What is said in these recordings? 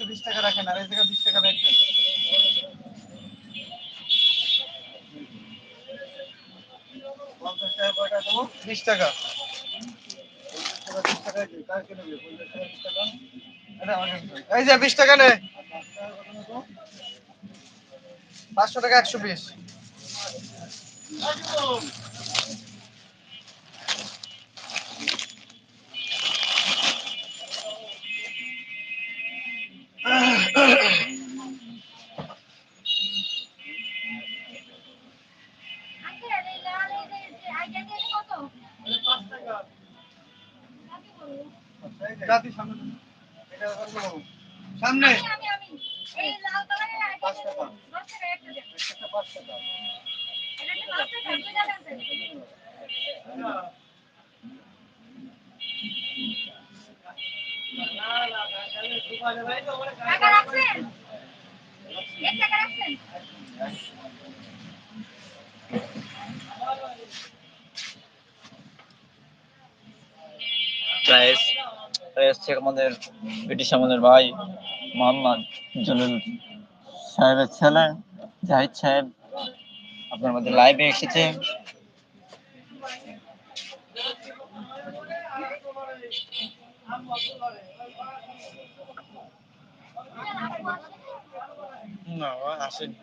একশো বিশ টাকা রাখেন, আর এই বিশ টাকা রাখবেন পঞ্চাশ টাকা দেবো? বিশ টাকা। এই যে বিশ টাকা পাঁচশো টাকা একশো বিশ। প্রাইস প্রাইস হচ্ছে আমাদের ব্রিটিশ আমাদের ভাই মোহাম্মদ জলিল সাহেবের ছেলে, জাহিদ সাহেব। আপনার মধ্যে লাইভে এসেছে। না আসেনি।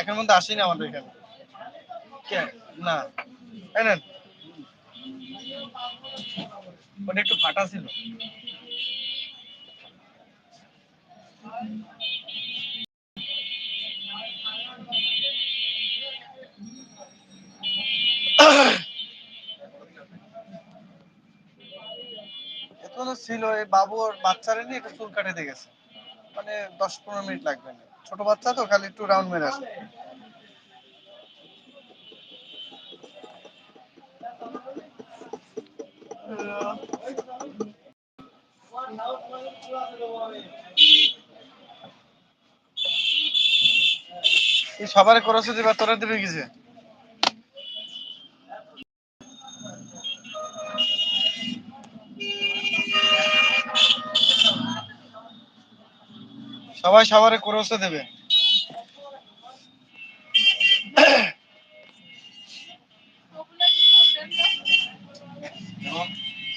এখের মধ্যে আসেনি আমাদের এখানে। না। নেন। ওটা একটু ফাটা ছিল। ছিল, এই বাবু ওর বাচ্চারে নিয়ে একটু চুল কাটে দিয়ে গেছে মানে দশ পনেরো মিনিট লাগবে না। ছোট বাচ্চা তো খালি একটু রাউন্ড মেরে আসে। সবার খরচ দিবা তোরা দিবে কিসে সবাই সবার খরচ দেবে।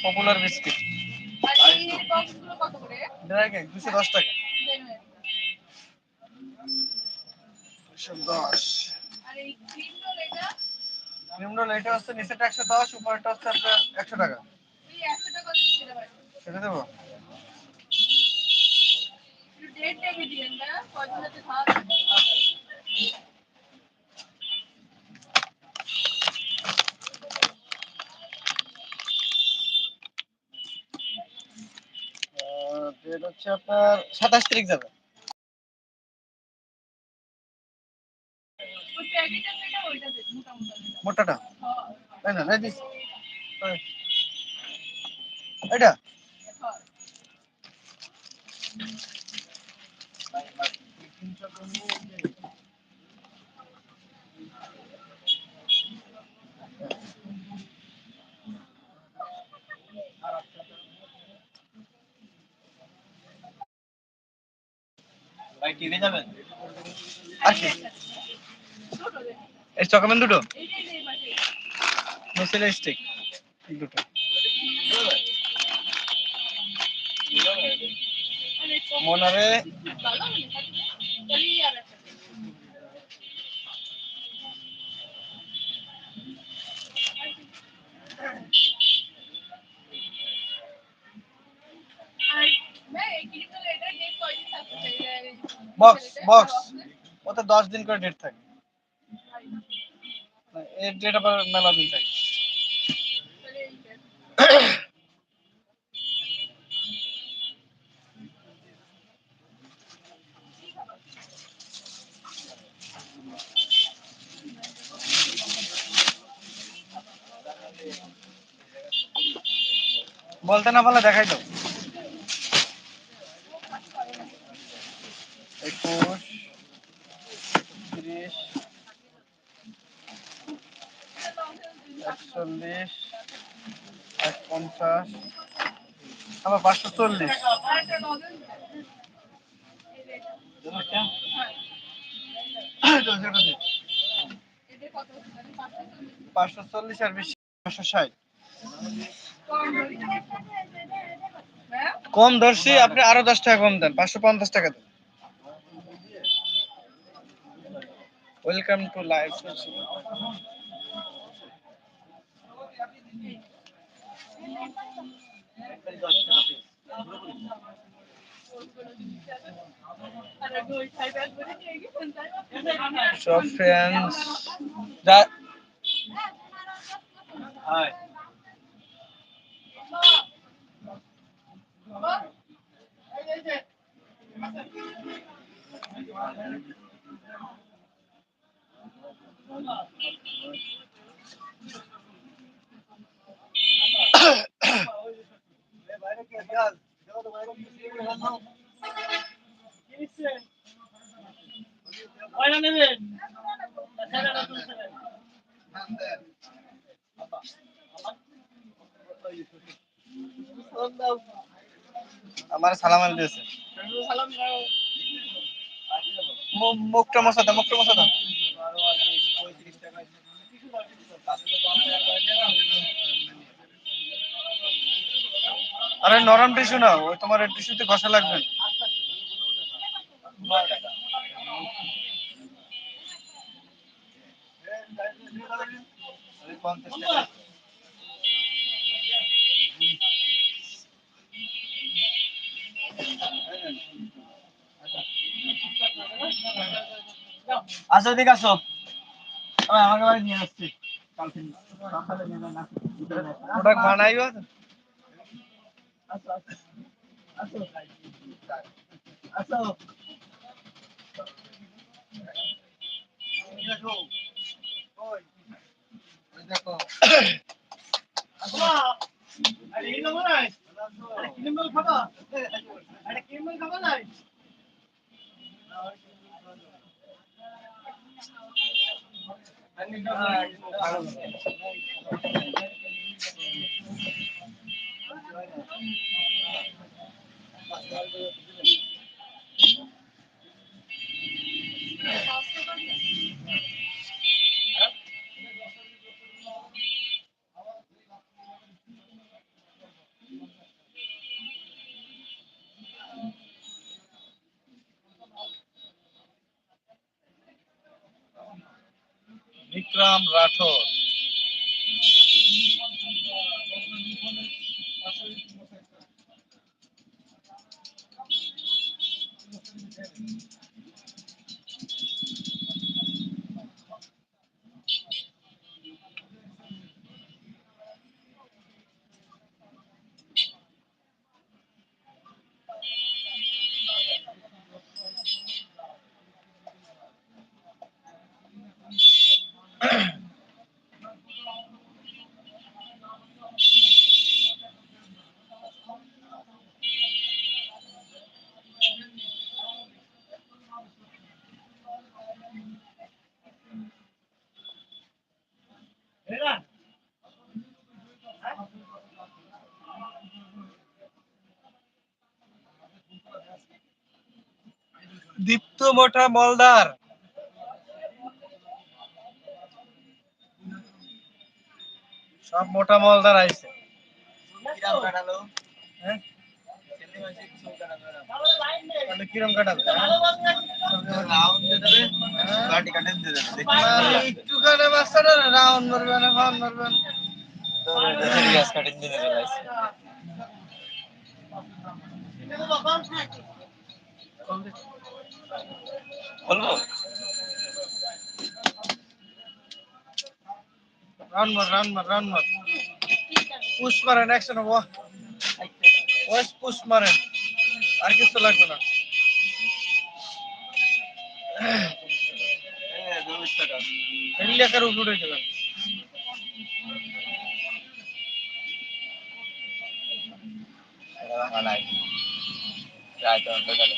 পপুলার বিস্কিট দুশো দশ টাকা। দুশো এটা হচ্ছে নিচেটা একশো দশ উপরটা হচ্ছে আপনার একশো টাকা। সেটা দেবো? একটু ডেট দেখে দিন না কয়দিন হাতে খাওয়া ডেট হচ্ছে আপনার সাতাশ তারিখ যাবে ওই প্যাকেটটা যেটা ওইটা দেন মোটামুটি মোটাটা হ্যাঁ তাই না নাই দিস এই। এটা চকমেন দুটো? স্টিক দুটো। মনারে ভালো মানে থাকবে তাহলে আর একটা দেন। আর ভাই এই ক্রিম রোল এটা ডেট কয়দিন থাকতে চাই বক্স বক্স ওতে দশ দিন করে ডেট থাকে এর ডেট আবার মেলা দিন থাকে বলতে না পারলে দেখাই দাও। একুশ, তিরিশ, একচল্লিশ এক পঞ্চাশ আবার পাঁচশো চল্লিশ। পাঁচশো চল্লিশ আর বেশি, পাঁচশো ষাট। কম ধরি ধরছি আপনি আরও দশ টাকা কম দেন, পাঁচশো পঞ্চাশ টাকা দেন। ওয়েলকাম টু লাইভ আর ওই সাইড করে নিয়ে গেছেন তাই সব ফ্রেন্ডস যা আমার সালাম আল দিয়েছে মুখটা মশা দাও, মুখটা মশা দাও। আরে নরম টিস্যু না ওই তোমার টিস্যুতে ঘষা লাগবে পঞ্চাশ টাকা। আসো এদিকে আসো। ওই আমাকে বাড়ি নিয়ে আসছি কালকে সকালে নিয়ে যান, আসো। ওটা বানাইও আসো, আসো। আসো। আসো। দেখো বিক্রম রাঠোর দীপ্ত মোটা মলদার সব মোটা মলদার আইছে। কিরাম কাটালো? হ্যাঁ? কাটালো রাউন্ড দিয়ে দেবে, বাটি কাটে দিয়ে দেবে। দেখি। একটুখানি বাচ্চাটা রাউন্ড মারবে না ফাউন্ড মারবে না? দেখি রিয়াজ দিয়ে দেবে। guys। বলব রাউন্ড মার রাউন্ড মার রাউন্ড মার পুশ মারেন অ্যাকশন ও ওয়াস পুশ মারেন আর কিছু লাগবে না হ্যাঁ, দুই টাকা। এলিয়াকার উপরে গেলেন এটা ভাঙা নাই। রাত অন্ধকারে।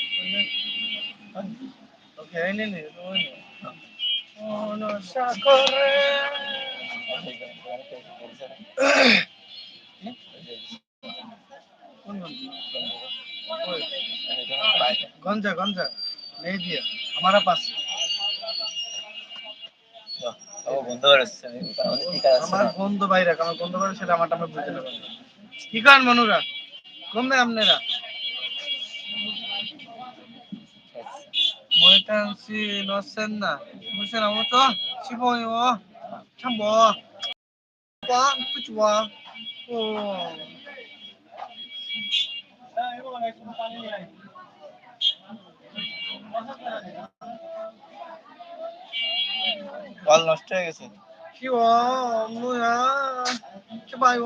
ওকে এই নে নে ওই নে অনসা করে কোন গঞ্জা গঞ্জা নেই দিয়া আমারা পাশে আমার বন্ধু বাইরা আমার বন্ধু বাইরা সেটা আমার বুঝতে পারব কি কারণ মনুরা কমবে আপনারা মইটানসি নসেন না 무슨 아무도 시보요 참뭐 와 부주와 오 কল নষ্ট হয়ে গেছে 키워 뭐야 해봐요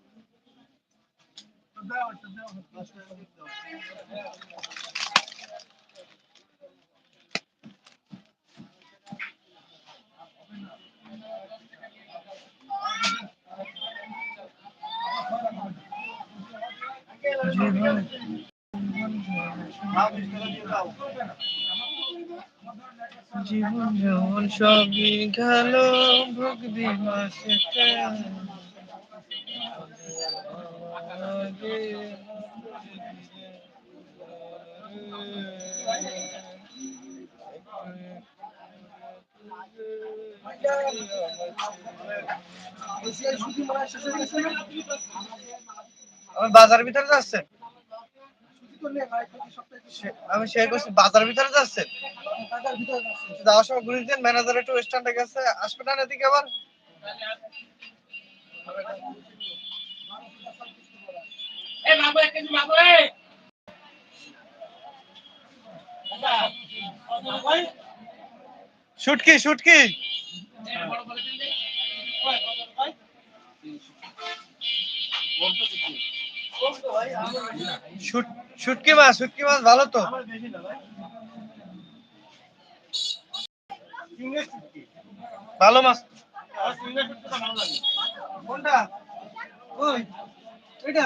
জীবন যখন সবই গেল ভুগবি মাসে আমি বাজার ভিতরে যাচ্ছেন আমি সে করছি বাজার ভিতরে যাচ্ছেন যাওয়ার সময় ঘুরে ম্যানেজার একটু স্ট্যান্ডে গেছে। আসবে না এদিকে আবার? শুটকি মাছ শুটকি মাছ ভালো তো? ভালো মাছ। কোনটা? ওই এটা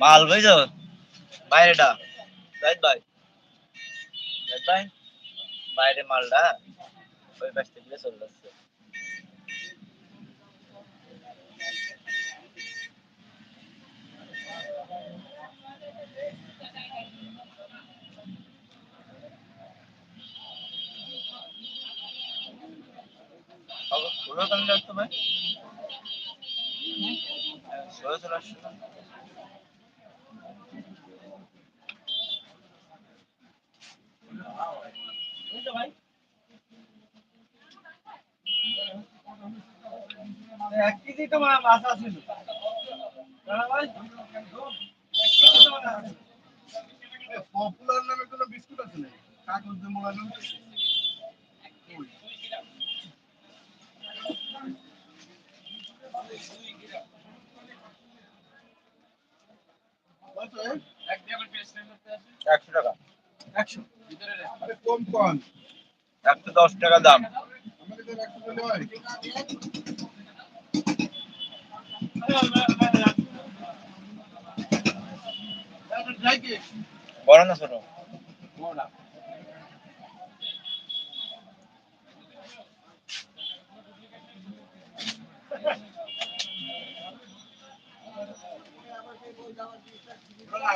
মাল বুঝছ? বাইরেটা। রাইট ভাই। রাইট ভাই বাইরে মালটা। ওই পাশ থেকে চলে যাচ্ছে। আসছো এক কেজি তো মা- মাছ আছে। পপুলার নামে কোনো বিস্কুট আছে নাকি? কাগজ দিয়ে মোড়ানো কত, এ? একশো টাকা একশো কম কম একশো দশ টাকা দাম হয় বড় না ছোট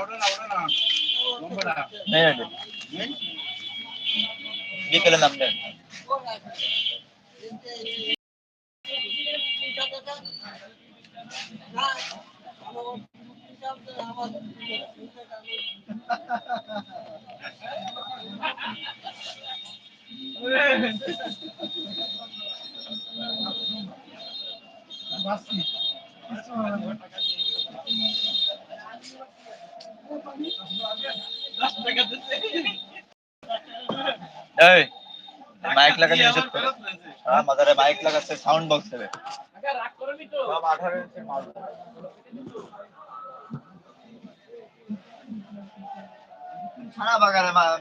ওটা না ওটা না ওটা না লম্বাটা নেই রেডি নেই বিকেলে নাম দেন এই মাইক নিষেধ করে। মাথায় মাইক লাগাচ্ছে সাউন্ড বক্স দেবে।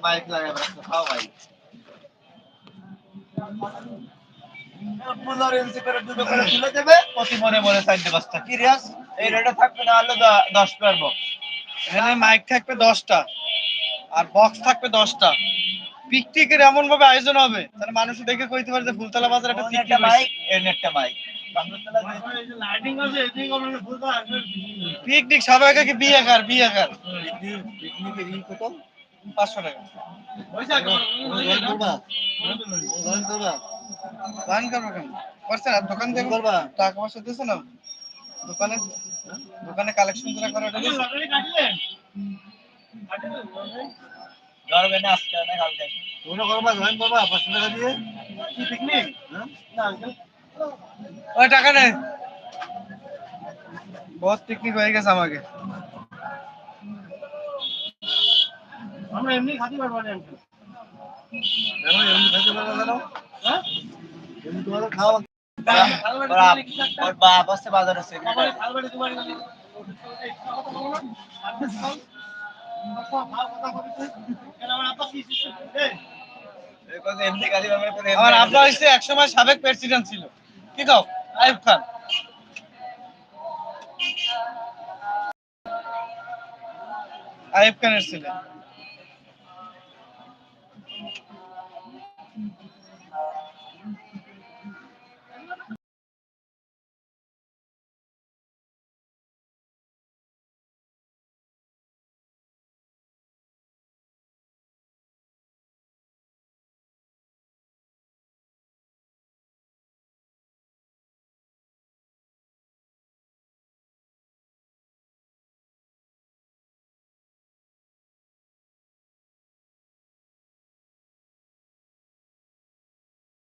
মাইক ইঞ্চি করে দুটো করে তুলে দেবে মনে মনে কি এই রেটে থাকবে না হলে মাইক থাকবে দশটা। আর বক্স থাকবে দশটা। পিকনিকের এমন ভাবে আয়োজন হবে তাহলে মানুষ দেখে কইতে পারে যে ফুলতলা বাজার একটা একটা পিকনিক মাইক এর নেটটা মাইক পিকনিক সবাই কি বিয়ে কার বিয়ে কার পিকনিকের ই কত পাঁচশো টাকা। জয়েন করবা জয়েন করবা গান করব কেন করছেন আর দোকান থেকে করবা? টাকা পয়সা দিয়েছে না দোকানে দোকানে কালেকশন করে করে ওটা দিয়েছে? ধরবে না আজকে না কালকে তোমরা করবা জয়েন করবা পাঁচশো টাকা দিয়ে কি পিকনিক হ্যাঁ ওই টাকা নেই বহুত পিকনিক হয়ে গেছে আমাকে আমরা এমনি খাতে পারব না কেন এমনি খাইতে পারবা কেন হ্যাঁ এমনি তোমাদের খাওয়া ওর আপ- ওর বাপ আছে বাজারে secretary। আমার আব্বা হচ্ছে একসময় সাবেক প্রেসিডেন্ট ছিল। কি কাও? আইফ খান। আইফ খানের ছিলেন